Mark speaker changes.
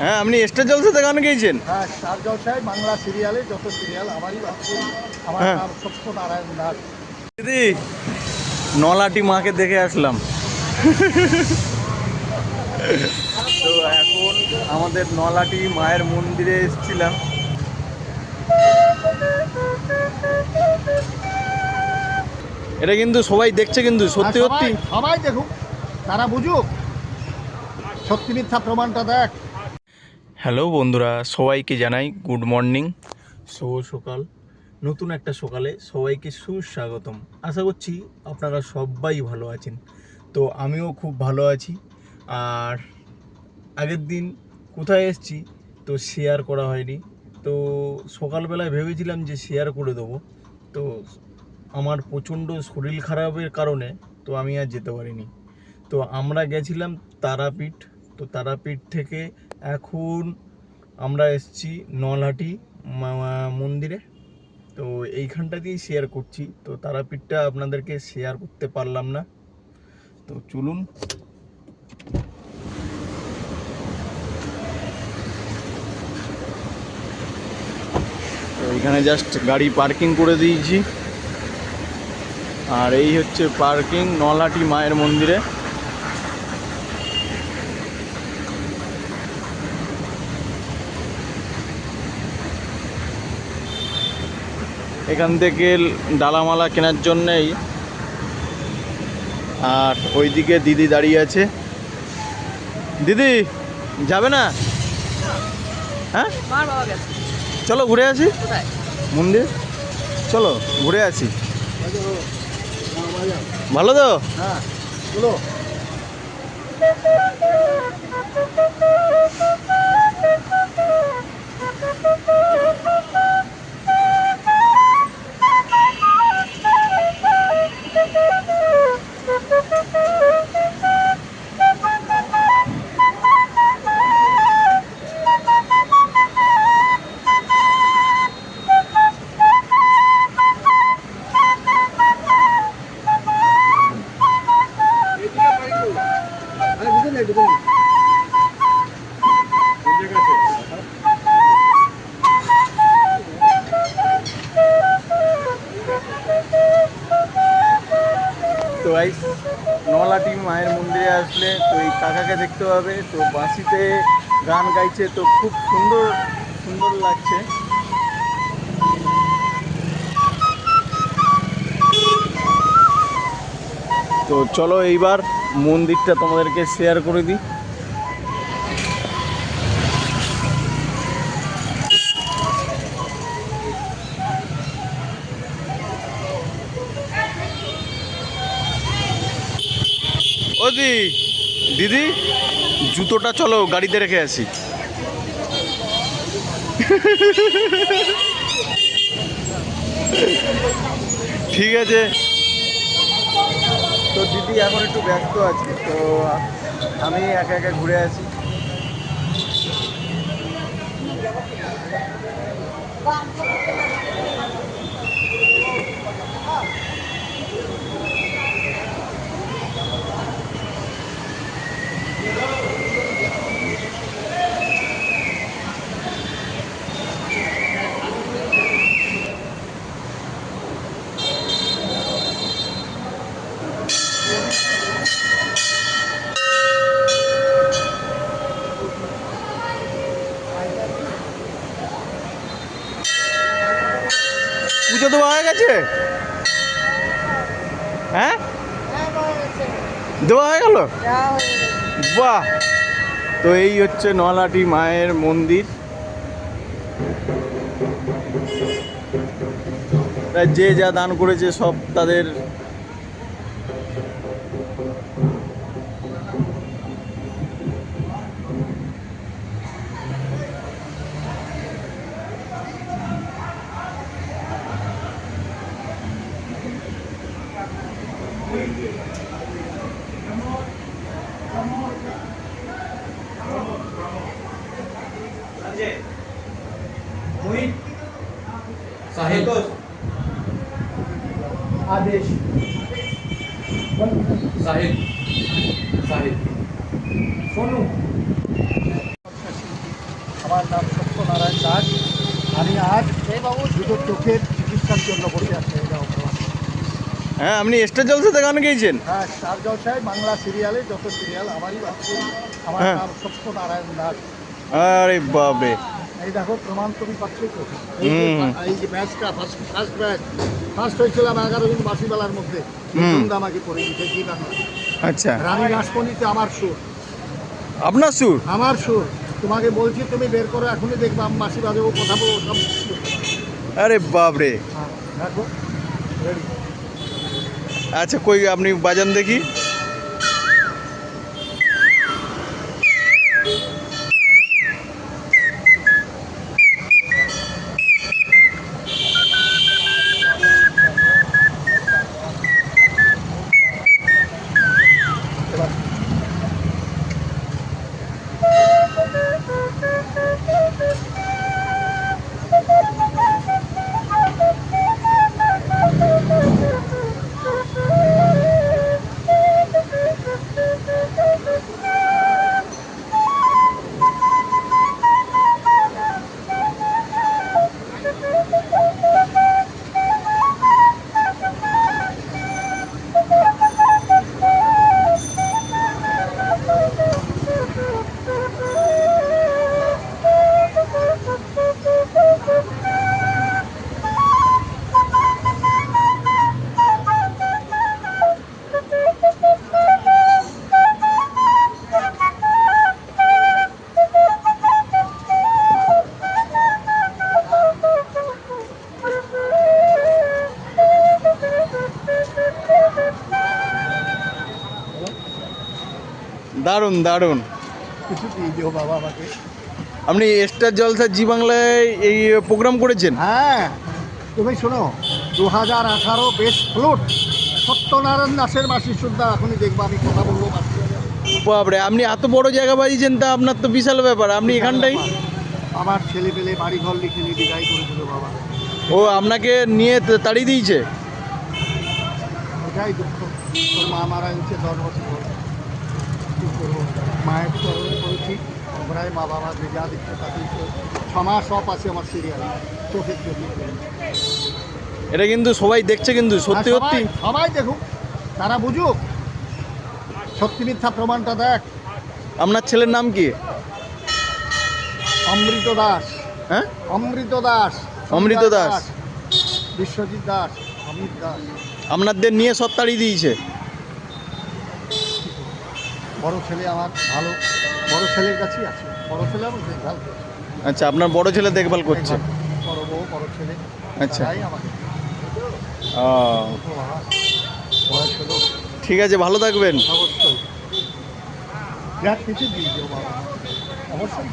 Speaker 1: হ্যাঁ আপনি স্টার জলসাতে গান গেয়েছেন?
Speaker 2: হ্যাঁ স্টার জলসায় বাংলা সিরিয়ালে যত সিরিয়াল আমারই আমার
Speaker 1: হ্যাঁ।
Speaker 2: দাস।
Speaker 1: দিদি নলাটি মাকে দেখে আসলাম। তো এখন আমাদের নলাটি মায়ের মন্দিরে এসেছিলাম। এটা কিন্তু সবাই দেখছে কিন্তু সত্যি সত্যি
Speaker 2: সবাই- সবাই দেখুক তারা বুঝুক। সত্যি মিথ্যা প্রমাণটা দেখ।
Speaker 1: হ্যালো বন্ধুরা, সবাইকে জানাই গুড মর্নিং। শুভ সকাল। নতুন একটা সকালে সবাইকে সুস্বাগতম। আশা করছি আপনারা সবাই ভালো আছেন। তো আমিও খুব ভালো আছি। আর আগের দিন কোথায় এসেছি, তো শেয়ার করা হয়নি। তো সকালবেলায় ভেবেছিলাম যে শেয়ার করে দেবো। তো আমার প্রচণ্ড শরীর খারাপের কারণে তো আমি আর যেতে পারিনি। তো আমরা গেছিলাম তারাপীঠ তো তারাপীঠ থেকে এখন আমরা এসছি নলহাটি মন্দিরে। তো এইখানটা দিয়েই শেয়ার করছি। তো তারাপীঠটা আপনাদেরকে শেয়ার করতে পারলাম না। তো চলুন। এখানে জাস্ট গাড়ি পার্কিং করে দিয়েছি। আর এই হচ্ছে পার্কিং নলহাটি মায়ের মন্দিরে। এখান থেকে ডালামালা কেনার জন্যেই আর ওইদিকে দিদি দাঁড়িয়ে আছে। দিদি যাবে না? হ্যাঁ? চলো ঘুরে আসি। মন্দির? চলো ঘুরে আসি। ভালো তো?
Speaker 2: হ্যাঁ বলো।
Speaker 1: তো এই নলাটি মায়ের মন্দিরে আসলে তো এই কাকাকে দেখতে পাবে তো বাঁশিতে গান গাইছে, তো খুব সুন্দর সুন্দর লাগছে। তো চলো এইবার মন্দিরটা তোমাদেরকে শেয়ার করে দিই। ও দি, দিদি, জুতোটা চলো গাড়িতে রেখে আসি। ঠিক আছে। তো দিদি এখন একটু ব্যস্ত আছি তো আমি একা একা ঘুরে আসি। দেওয়া হয়ে গেছে? হ্যাঁ? দেওয়া হয়ে গেল? বাহ! তো এই হচ্ছে নলাটি মায়ের মন্দির। যে যা দান করেছে সব তাদের
Speaker 3: আমার নাম
Speaker 2: সত্যনারায়ণ দাস। আমি আজ দুটো চোখের চিকিৎসার জন্য বসে আছি।
Speaker 1: হ্যাঁ আপনি স্টার জলসাতে গান গেয়েছেন।
Speaker 2: হ্যাঁ স্টার জলসায় বাংলা সিরিয়ালে যত সিরিয়াল আমারই আমার
Speaker 1: হ্যাঁ।
Speaker 2: নাম সত্যনারায়ণ দাস।
Speaker 1: আরে বাপরে।
Speaker 2: এই দেখো প্রমাণ তুমি পাচ্ছ তো। এই যে- ম্যাচটা ফার্স্ট ফার্স্ট ম্যাচ। ফার্স্ট হয়েছিলাম এগারো দিন বাসিবেলার মধ্যে। আমাকে পড়ে দিতে জি বাংলা
Speaker 1: আচ্ছা।
Speaker 2: রানী রাসমণিতে আমার সুর।
Speaker 1: আপনার সুর?
Speaker 2: আমার সুর। তোমাকে বলছি তুমি বের করো এখনই দেখব মাসি বাজাবো কথা বলব সব
Speaker 1: আরে বাপরে।
Speaker 2: হ্যাঁ, দেখো রেডি
Speaker 1: আচ্ছা কই আপনি বাজান দেখি? দারুণ দারুণ।
Speaker 2: কিছু দিয়ে দিও বাবা আমাকে।
Speaker 1: আপনি স্টার জলসা জি বাংলায় এই প্রোগ্রাম করেছেন?
Speaker 2: হ্যাঁ। তুমি শোনো দু হাজার আঠারো বেস্ট ফ্লুট। সত্যনারায়ণ দাসের মাসি সুদ্ধা এখনই দেখব আমি কথা বলব
Speaker 1: বাপরে আপনি এত বড় জায়গা বাজিয়েছেন তা আপনার তো বিশাল ব্যাপার। আপনি এখানটাই
Speaker 2: আমার ছেলে পেলে বাড়ি ঘর লিখে নিয়ে বিদায় করে দিল বাবা।
Speaker 1: ও আপনাকে নিয়ে তাড়িয়ে দিয়েছে?
Speaker 2: এটাই দুঃখ। তোর মা মারা গেছে দশ বছর কী করব মায়ের চরণে করেছি। প্রায় মা বাবা যে যা দিচ্ছে তাতেই তো ছ মাস অফ আছে আমার সিরিয়াল চোখের জন্য।
Speaker 1: এটা কিন্তু সবাই দেখছে কিন্তু সত্যি সত্যি
Speaker 2: সবাই- সবাই দেখুক তারা বুঝুক। সত্যি মিথ্যা প্রমাণটা দেখ।
Speaker 1: আপনার ছেলের নাম কি?
Speaker 2: অমৃত দাস।
Speaker 1: হ্যাঁ?
Speaker 2: অমৃত দাস।
Speaker 1: অমৃত দাস।
Speaker 2: বিশ্বজিৎ দাস। অমিত দাস।
Speaker 1: আপনাদের নিয়ে সব তাড়িয়ে দিয়েছে।
Speaker 2: বড় ছেলে আমার ভালো বড় ছেলের কাছেই আছে। বড় ছেলে আমার দেখভাল করছে।
Speaker 1: আচ্ছা আপনার বড় ছেলে দেখভাল করছে?
Speaker 2: বড় বউ বড় ছেলে।
Speaker 1: আচ্ছা। ও। ঠিক আছে ভালো থাকবেন।
Speaker 2: অবশ্যই।